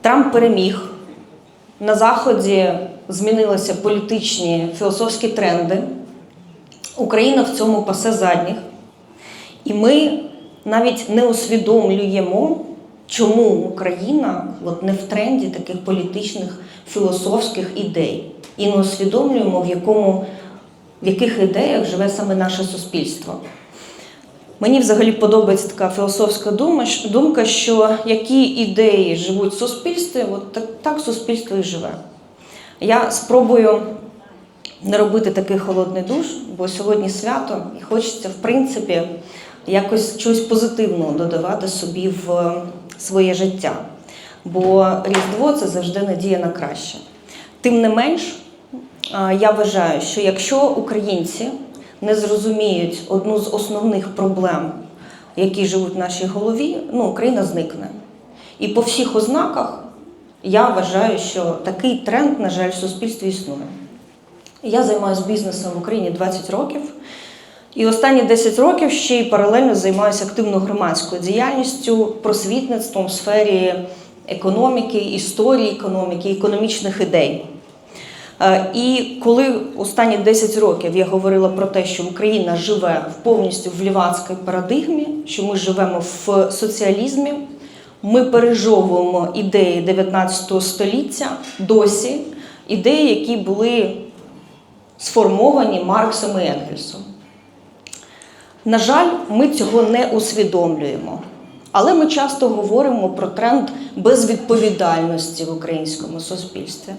Трамп переміг. На Заході змінилися політичні філософські тренди. Україна в цьому пасе задніх. І ми навіть не усвідомлюємо, чому Україна от не в тренді таких політичних філософських ідей. І не усвідомлюємо, в, якому, в яких ідеях живе саме наше суспільство. Мені взагалі подобається така філософська думка, що які ідеї живуть в суспільстві, от так, так суспільство і живе. Я спробую не робити такий холодний душ, бо сьогодні свято, і хочеться, в принципі, якось щось позитивного додавати собі в е, своє життя. Бо Різдво це завжди надія на краще. Тим не менш, я вважаю, що якщо українці не зрозуміють одну з основних проблем, які живуть в нашій голові, ну, Україна зникне. І по всіх ознаках я вважаю, що такий тренд, на жаль, в суспільстві існує. Я займаюся бізнесом в Україні 20 років. І останні 10 років ще й паралельно займаюся активною громадською діяльністю, просвітництвом в сфері економіки, історії економіки, економічних ідей. Е, І коли останні 10 років я говорила про те, що Україна живе повністю в лівацькій парадигмі, що ми живемо в соціалізмі, ми пережовуємо ідеї 19 століття досі, ідеї, які були сформовані Марксом і Енгельсом. На жаль, ми цього не усвідомлюємо. Але ми часто говоримо про тренд безвідповідальності в українському суспільстві.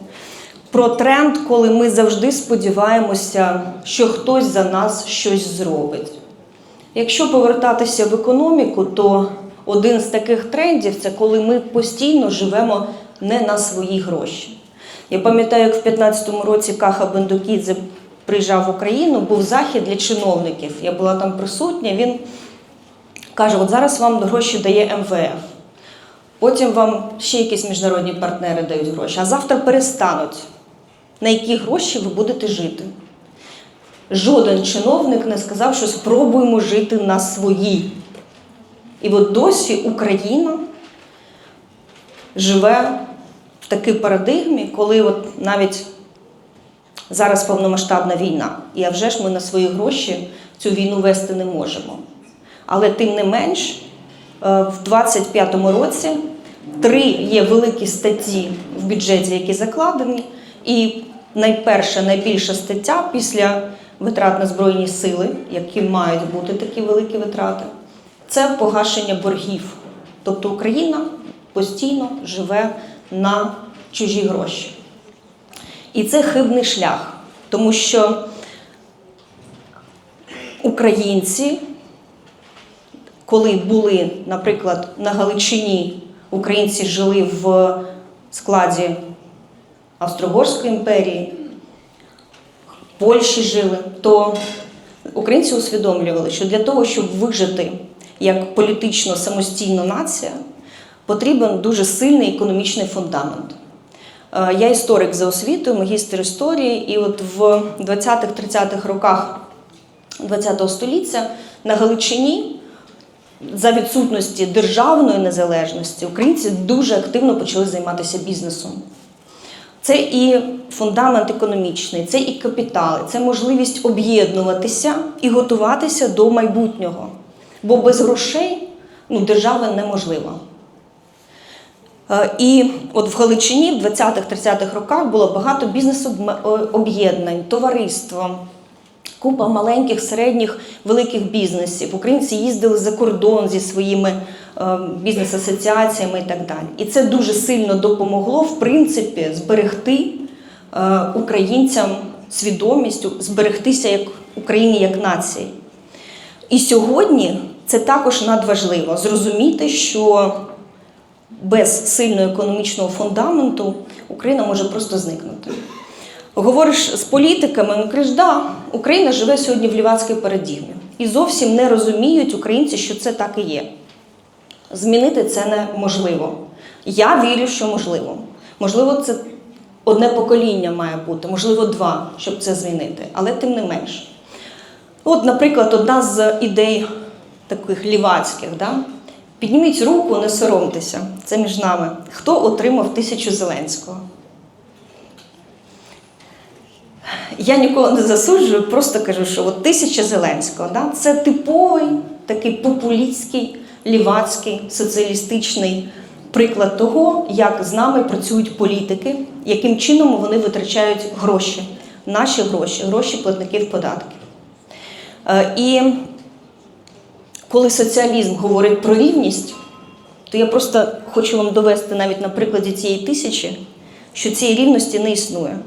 Про тренд, коли ми завжди сподіваємося, що хтось за нас щось зробить. Якщо повертатися в економіку, то один з таких трендів це коли ми постійно живемо не на свої гроші. Я пам'ятаю, як в 2015 році Каха Бендукідзе приїжджав в Україну, був захід для чиновників. Я була там присутня. Він каже: от зараз вам гроші дає МВФ. Потім вам ще якісь міжнародні партнери дають гроші, а завтра перестануть. На які гроші ви будете жити? Жоден чиновник не сказав, що спробуємо жити на свої. І от досі Україна живе в такій парадигмі, коли от навіть зараз повномасштабна війна, і а вже ж ми на свої гроші цю війну вести не можемо. Але тим не менш, е, в 25-му році три є великі статті в бюджеті, які закладені, і найперша, найбільша стаття після витрат на Збройні сили, які мають бути такі великі витрати, це погашення боргів. Тобто Україна постійно живе на чужі гроші. І це хибний шлях, тому що українці, коли були, наприклад, на Галичині, українці жили в складі Австро-Угорської імперії, в Польщі жили, то українці усвідомлювали, що для того, щоб вижити як політично самостійна нація, потрібен дуже сильний економічний фундамент. Е, Я історик за освітою, магістр історії, і от в 20-30-х роках ХХ століття на Галичині за відсутності державної незалежності українці дуже активно почали займатися бізнесом. Це і фундамент економічний, це і капітали, це можливість об'єднуватися і готуватися до майбутнього. Бо без грошей ну, держава неможлива. Е, І от в Галичині в 20-30-х роках було багато бізнес-об'єднань, товариства, купа маленьких, середніх, великих бізнесів. Українці їздили за кордон зі своїми бізнес-асоціаціями і так далі. І це дуже сильно допомогло, в принципі, зберегти е, українцям свідомість, зберегтися як Україні як нації. І сьогодні це також надважливо зрозуміти, що без сильного економічного фундаменту Україна може просто зникнути. Говориш з політиками, вони кажуть, да, Україна живе сьогодні в лівацькій парадігмі. І зовсім не розуміють українці, що це так і є. Змінити це неможливо. Я вірю, що можливо. Можливо, це одне покоління має бути, можливо, два, щоб це змінити, але тим не менш. От, наприклад, одна з ідей таких лівацьких, да? Підніміть руку, не соромтеся. Це між нами. Хто отримав тисячу Зеленського? Я нікого не засуджую, просто кажу, що от тисяча Зеленського да, це типовий такий популістський, лівацький, соціалістичний приклад того, як з нами працюють політики, яким чином вони витрачають гроші, наші гроші, гроші платників податків. Е, І коли соціалізм говорить про рівність, то я просто хочу вам довести навіть на прикладі цієї тисячі, що цієї рівності не існує.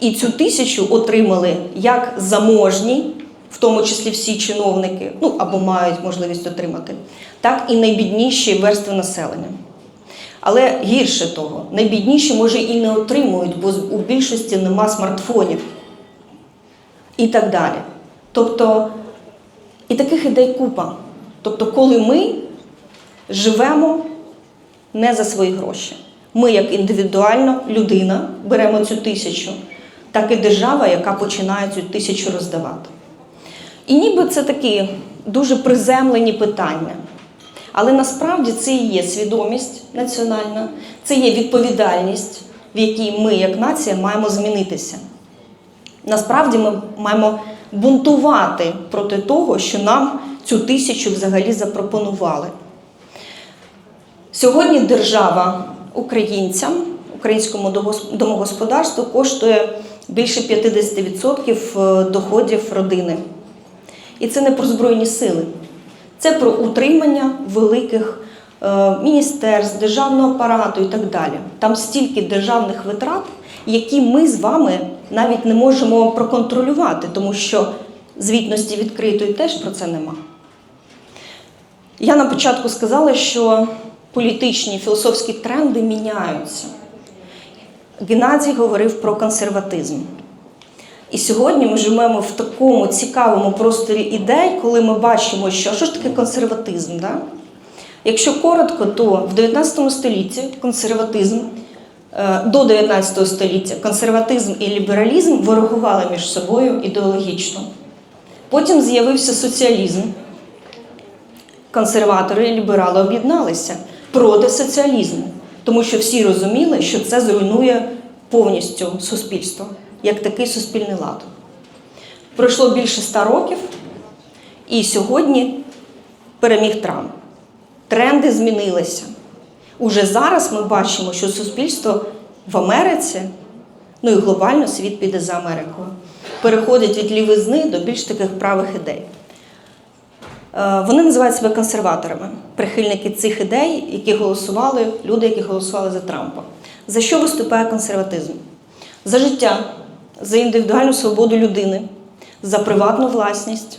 І цю тисячу отримали як заможні, в тому числі всі чиновники, ну або мають можливість отримати, так і найбідніші верстви населення. Але гірше того, найбідніші, може, і не отримують, бо у більшості нема смартфонів і так далі. Тобто, і таких ідей купа. Тобто, коли ми живемо не за свої гроші. Ми, як індивідуальна людина, беремо цю тисячу, так і держава, яка починає цю тисячу роздавати. І ніби це такі дуже приземлені питання. Але насправді це і є свідомість національна, це є відповідальність, в якій ми, як нація, маємо змінитися. Насправді ми маємо бунтувати проти того, що нам цю тисячу взагалі запропонували. Сьогодні держава українцям, українському домогосподарству коштує більше 50% доходів родини. І це не про Збройні сили, це про утримання великих е, міністерств, державного апарату і так далі. Там стільки державних витрат, які ми з вами навіть не можемо проконтролювати, тому що звітності відкритої теж про це нема. Я на початку сказала, що політичні філософські тренди міняються. Геннадій говорив про консерватизм. І сьогодні ми живемо в такому цікавому просторі ідей, коли ми бачимо, що що ж таке консерватизм. Да? Якщо коротко, то в 19 столітті консерватизм е, до 19 століття консерватизм і лібералізм ворогували між собою ідеологічно. Потім з'явився соціалізм. Консерватори і ліберали об'єдналися проти соціалізму, тому що всі розуміли, що це зруйнує повністю суспільство, як такий суспільний лад. Пройшло більше ста років, і сьогодні переміг Трамп. Тренди змінилися. Уже зараз ми бачимо, що суспільство в Америці, ну і глобально світ піде за Америкою, переходить від лівизни до більш таких правих ідей. Е, Вони називають себе консерваторами, прихильники цих ідей, які голосували, люди, які голосували за Трампа. За що виступає консерватизм? За життя, за індивідуальну свободу людини, за приватну власність,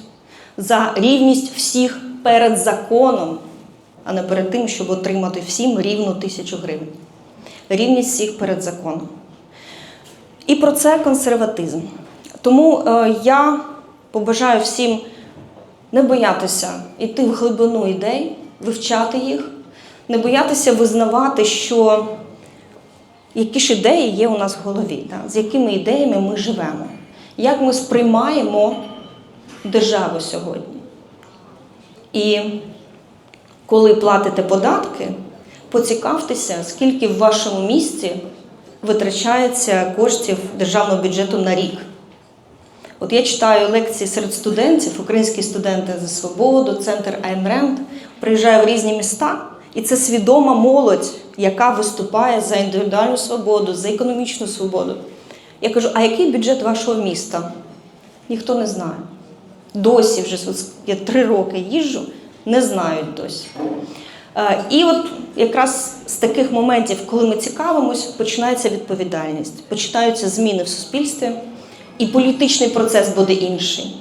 за рівність всіх перед законом, а не перед тим, щоб отримати всім рівну тисячу гривень. Рівність всіх перед законом. І про це консерватизм. Тому е, я побажаю всім не боятися йти в глибину ідей, вивчати їх, не боятися визнавати, що які ж ідеї є у нас в голові, да? з якими ідеями ми живемо, як ми сприймаємо державу сьогодні. І коли платите податки, поцікавтеся, скільки в вашому місті витрачається коштів державного бюджету на рік. От я читаю лекції серед студентів, українські студенти за свободу, центр Айн Ренд, приїжджаю в різні міста, і це свідома молодь, яка виступає за індивідуальну свободу, за економічну свободу. Я кажу, а який бюджет вашого міста? Ніхто не знає. Досі вже я три роки їжджу, не знають досі. Е, І от якраз з таких моментів, коли ми цікавимось, починається відповідальність, починаються зміни в суспільстві, і політичний процес буде інший.